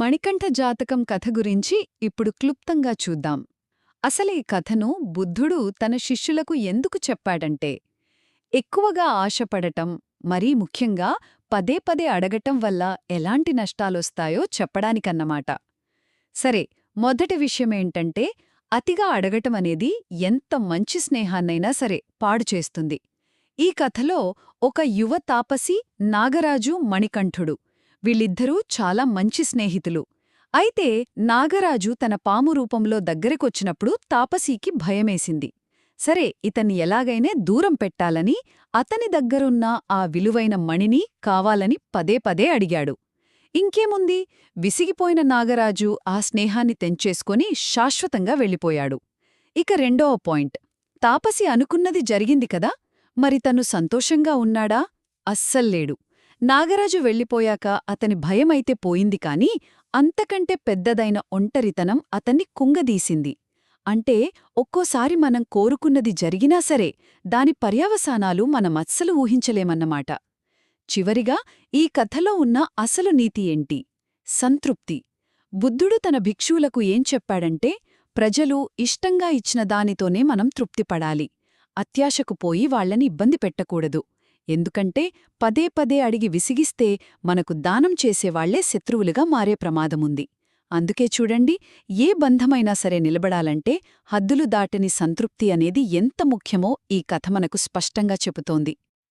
మణికంఠ జాతకం కథ గురించి ఇప్పుడు క్లుప్తంగా చూద్దాం. అసలు ఈ కథను బుద్ధుడు తన శిష్యులకు ఎందుకు చెప్పాడంటే ఎక్కువగా ఆశపడటం మరీ ముఖ్యంగా పదే పదే అడగటం వల్ల ఎలాంటి నష్టాలొస్తాయో చెప్పడానికన్నమాట. సరే మొదటి విషయమేంటంటే అతిగా అడగటం అనేది ఎంత మంచి స్నేహాన్నైనా సరే పాడు చేస్తుంది. ఈ కథలో ఒక యువ తాపసి నాగరాజు మణికంఠుడు. వీళ్ళిద్దరూ చాలా మంచి స్నేహితులు. అయితే నాగరాజు తన పాము రూపంలో దగ్గరికొచ్చినప్పుడు తాపసీకి భయమేసింది. సరే ఇతన్ని ఎలాగైనే దూరం పెట్టాలని అతని దగ్గరున్న ఆ విలువైన మణిని కావాలని పదే పదే అడిగాడు. ఇంకేముంది? విసిగిపోయిన నాగరాజు ఆ స్నేహాన్ని తెంచేసుకొని శాశ్వతంగా వెళ్ళిపోయాడు. ఇక రెండవ పాయింట్. తాపసి అనుకున్నది జరిగింది కదా? మరి తను సంతోషంగా ఉన్నాడా? అస్సల్లేడు. నాగరాజు వెళ్ళిపోయాక అతని భయమైతే పోయింది కాని అంతకంటే పెద్దదైన ఒంటరితనం అతన్ని కుంగదీసింది. అంటే ఒక్కోసారి మనం కోరుకున్నది జరిగినా సరే దాని పర్యవసానాలు మనమస్సలు ఊహించలేమన్నమాట. చివరిగా ఈ కథలో ఉన్న అసలు నీతి ఏంటి? సంతృప్తి. బుద్ధుడు తన భిక్షువులకు ఏం చెప్పాడంటే ప్రజలు ఇష్టంగా ఇచ్చిన దానితోనే మనం తృప్తిపడాలి. అత్యాశకు పోయి వాళ్ళని ఇబ్బంది పెట్టకూడదు. ఎందుకంటే పదే పదే అడిగి విసిగిస్తే మనకు దానం చేసేవాళ్ళే శత్రువులుగా మారే ప్రమాదముంది. అందుకే చూడండి ఏ బంధమైనా సరే నిలబడాలంటే హద్దులు దాటని సంతృప్తి అనేది ఎంత ముఖ్యమో ఈ కథ మనకు స్పష్టంగా చెబుతోంది.